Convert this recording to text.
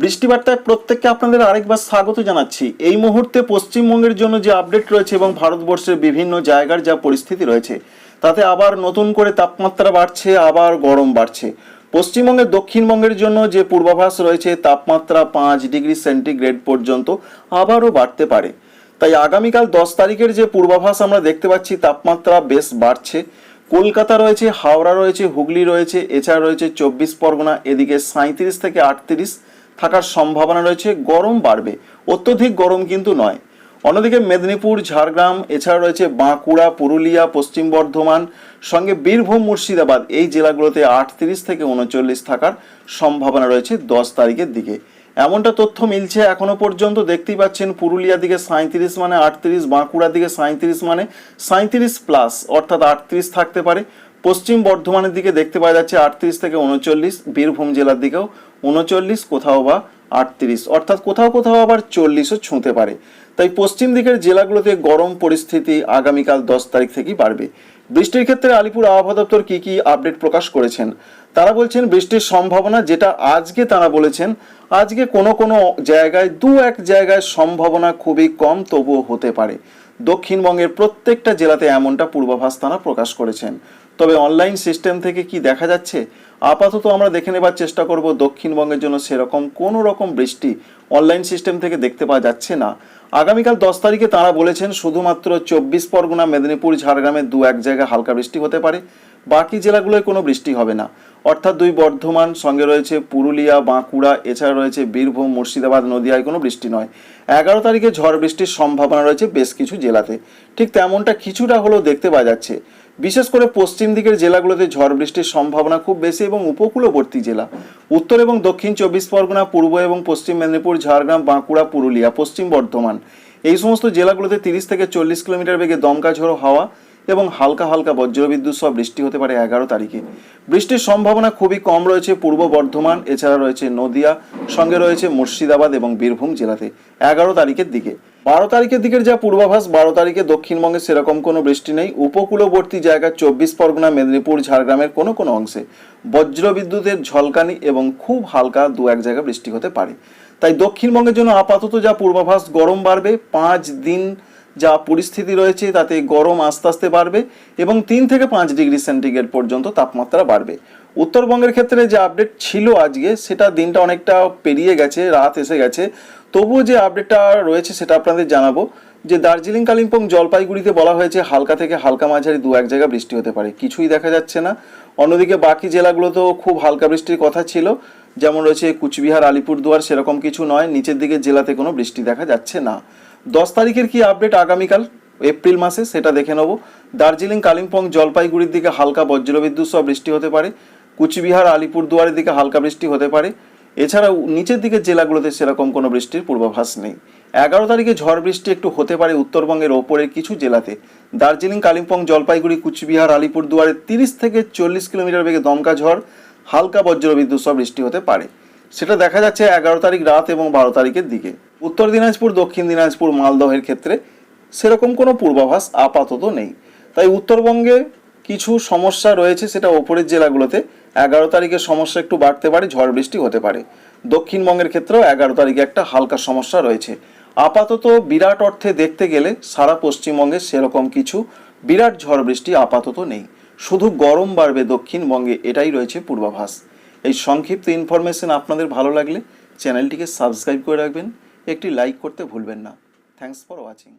বৃষ্টিবার্তায় প্রত্যেককে আপনাদের আরেকবার স্বাগত জানাচ্ছি। এই মুহূর্তে পশ্চিমবঙ্গের জন্য যে আপডেট রয়েছে এবং ভারতবর্ষের বিভিন্ন জায়গার যা পরিস্থিতি রয়েছে, তাতে আবার নতুন করে তাপমাত্রা বাড়ছে, আবার গরম বাড়ছে। পশ্চিমবঙ্গের দক্ষিণবঙ্গের জন্য যে পূর্বাভাস রয়েছে, তাপমাত্রা পাঁচ ডিগ্রি সেন্টিগ্রেড পর্যন্ত আবারও বাড়তে পারে। তাই আগামীকাল দশ তারিখের যে পূর্বাভাস আমরা দেখতে পাচ্ছি, তাপমাত্রা বেশ বাড়ছে। কলকাতা রয়েছে, হাওড়া রয়েছে, হুগলি রয়েছে, এছাড়া রয়েছে চব্বিশ পরগনা, এদিকে সাঁত্রিশ থেকে আটত্রিশ থাকার সম্ভাবনা রয়েছে, গরম বাড়বে। অত্যধিক গরম কিন্তু নয়। অন্যদিকে মেদিনীপুর, ঝাড়গ্রাম এছাড়া রয়েছে বাঁকুড়া, পুরুলিয়া, পশ্চিম বর্ধমান, সঙ্গে বীরভূম, মুর্শিদাবাদ এই জেলাগুলোতে আটত্রিশ থেকে উনচল্লিশ থাকার সম্ভাবনা রয়েছে দশ তারিখের দিকে। এমনটা তথ্য মিলছে এখনও পর্যন্ত। দেখতেই পাচ্ছেন পুরুলিয়ার দিকে সাঁত্রিশ মানে আটত্রিশ, বাঁকুড়ার দিকে সাঁত্রিশ মানে সাঁত্রিশ প্লাস অর্থাৎ আটত্রিশ থাকতে পারে। পশ্চিম বর্ধমানের দিকে দেখতে পাওয়া যাচ্ছে আটত্রিশ থেকে উনচল্লিশ, বীরভূম জেলার দিকেও উনচল্লিশ, কোথাও বা আটত্রিশ। অর্থাৎ কোথাও কোথাও আবার চল্লিশও ছুঁতে পারে। তাই পশ্চিম দিকের জেলাগুলোতে গরম পরিস্থিতি আগামীকাল দশ তারিখ থেকেই বাড়বে। বৃষ্টির ক্ষেত্রে আলিপুর আবহাওয়া দপ্তর কি কি আপডেট প্রকাশ করেছেন? তারা বলছেন বৃষ্টির সম্ভাবনা যেটা আজকে তারা বলেছেন, আজকে কোনো কোনো জায়গায় দু এক জায়গায় সম্ভাবনা খুবই কম, তবুও হতে পারে। দক্ষিণবঙ্গের প্রত্যেকটা জেলাতে এমনটা পূর্বাভাস তারা প্রকাশ করেছেন। তবে অনলাইন সিস্টেম থেকে কি দেখা যাচ্ছে? আপাতত আমরা দেখে নেবার চেষ্টা করব দক্ষিণবঙ্গের জন্য সেরকম কোনো রকম বৃষ্টি অনলাইন সিস্টেম থেকে দেখতে পাওয়া যাচ্ছে না। আগামীকাল দশ তারিখে তারা বলেছেন শুধুমাত্র চব্বিশ পরগনা, মেদিনীপুর, ঝাড়গ্রামের দু এক জায়গায় হালকা বৃষ্টি হতে পারে। বাকি জেলাগুলোয় কোনো বৃষ্টি হবে না। অর্থাৎ দুই বর্ধমান, সঙ্গে রয়েছে পুরুলিয়া, বাঁকুড়া, এছাড়া রয়েছে বীরভূম, মুর্শিদাবাদ, নদিয়ায় কোনো বৃষ্টি নয়। এগারো তারিখে ঝড় বৃষ্টির সম্ভাবনা রয়েছে বেশ কিছু জেলাতে। ঠিক তেমনটা কিছুটা হলেও দেখতে পাওয়া যাচ্ছে। বিশেষ করে পশ্চিম দিকের জেলাগুলোতে ঝড় বৃষ্টির সম্ভাবনা খুব বেশি এবং উপকূলবর্তী জেলা। উত্তর এবং দক্ষিণ চব্বিশ পরগনা, পূর্ব এবং পশ্চিম মেদিনীপুর, ঝাড়গ্রাম, বাঁকুড়া, পুরুলিয়া, পশ্চিম বর্ধমান। এই সমস্ত জেলাগুলোতে তিরিশ থেকে চল্লিশ কিলোমিটার বেগে দমকা ঝোড়ো হাওয়া এবং হালকা হালকা বজ্রবিদ্যুৎ সহ বৃষ্টি হতে পারে এগারো তারিখে। বৃষ্টির সম্ভাবনা খুবই কম রয়েছে পূর্ব বর্ধমান, এছাড়া রয়েছে নদিয়া, সঙ্গে রয়েছে মুর্শিদাবাদ এবং বীরভূম জেলাতে এগারো তারিখের দিকে। বারো তারিখের দিকের যা পূর্বাভাস, বারো তারিখে দক্ষিণবঙ্গে সেরকম কোনো বৃষ্টি নেই। উপকূলবর্তী জায়গা চব্বিশ পরগনা, মেদিনীপুর, ঝাড়গ্রামের কোনো কোনো অংশে বজ্রবিদ্যুতের ঝলকানি এবং খুব হালকা দু এক জায়গায় বৃষ্টি হতে পারে। তাই দক্ষিণবঙ্গের জন্য আপাতত যা পূর্বাভাস, গরম বাড়বে। পাঁচ দিন যা পরিস্থিতি রয়েছে, তাতে গরম আস্তে আস্তে বাড়বে এবং তিন থেকে পাঁচ ডিগ্রি সেন্টিগ্রেড পর্যন্ত তাপমাত্রা বাড়বে। উত্তরবঙ্গের ক্ষেত্রে যে আপডেট ছিল আজকে, সেটা দিনটা অনেকটা পেরিয়ে গেছে, রাত এসে গেছে। তবুও যে আপডেটটা রয়েছে, সেটা আপনাদের জানাব। যে দার্জিলিং কালিম্পং জলপাইগুড়িতে বলা হয়েছে, হালকা থেকে হালকা মাঝারি দু এক জায়গায় বৃষ্টি হতে পারে। কিছুই দেখা যাচ্ছে না। অন্যদিকে বাকি জেলাগুলোতেও খুব হালকা বৃষ্টির কথা ছিল। যেমন রয়েছে কুচবিহার, আলিপুরদুয়ার, সেরকম কিছু নয়। নিচের দিকে জেলাতে কোনো বৃষ্টি দেখা যাচ্ছে না। দশ তারিখের কি আপডেট আগামীকাল, এপ্রিল মাসে, সেটা দেখে নেব। দার্জিলিং কালিম্পং জলপাইগুড়ির দিকে হালকা বজ্রবিদ্যুৎ সহ বৃষ্টি হতে পারে। কুচবিহার, আলিপুরদুয়ারের দিকে হালকা বৃষ্টি হতে পারে। এছাড়াও নিচের দিকের জেলাগুলোতে সেরকম কোনো বৃষ্টির পূর্বাভাস নেই। এগারো তারিখে ঝড় বৃষ্টি একটু হতে পারে উত্তরবঙ্গের ওপরের কিছু জেলাতে। দার্জিলিং, কালিম্পং, জলপাইগুড়ি, কুচবিহার আলিপুরদুয়ারে তিরিশ থেকে চল্লিশ কিলোমিটার বেগে দমকা ঝড়, হালকা বজ্রবিদ্যুৎ সহ বৃষ্টি হতে পারে। সেটা দেখা যাচ্ছে এগারো তারিখ রাত এবং বারো তারিখের দিকে। উত্তর দিনাজপুর, দক্ষিণ দিনাজপুর, মালদহের ক্ষেত্রে সেরকম কোনো পূর্বাভাস আপাতত নেই। তাই উত্তরবঙ্গে কিছু সমস্যা রয়েছে সেটা ওপরের জেলাগুলোতে এগারো তারিখের সমস্যা একটু বাড়তে পারে, ঝড় বৃষ্টি হতে পারে। দক্ষিণবঙ্গের ক্ষেত্রেও এগারো তারিখে একটা হালকা সমস্যা রয়েছে। আপাতত বিরাট অর্থে দেখতে গেলে সারা পশ্চিমবঙ্গে সেরকম কিছু বিরাট ঝড় বৃষ্টি আপাতত নেই। শুধু গরম বাড়বে দক্ষিণবঙ্গে, এটাই রয়েছে পূর্বাভাস। এই সংক্ষিপ্ত ইনফরমেশন আপনাদের ভালো লাগলে চ্যানেলটিকে সাবস্ক্রাইব করে রাখবেন। একটি লাইক করতে ভুলবেন না। Thanks for watching.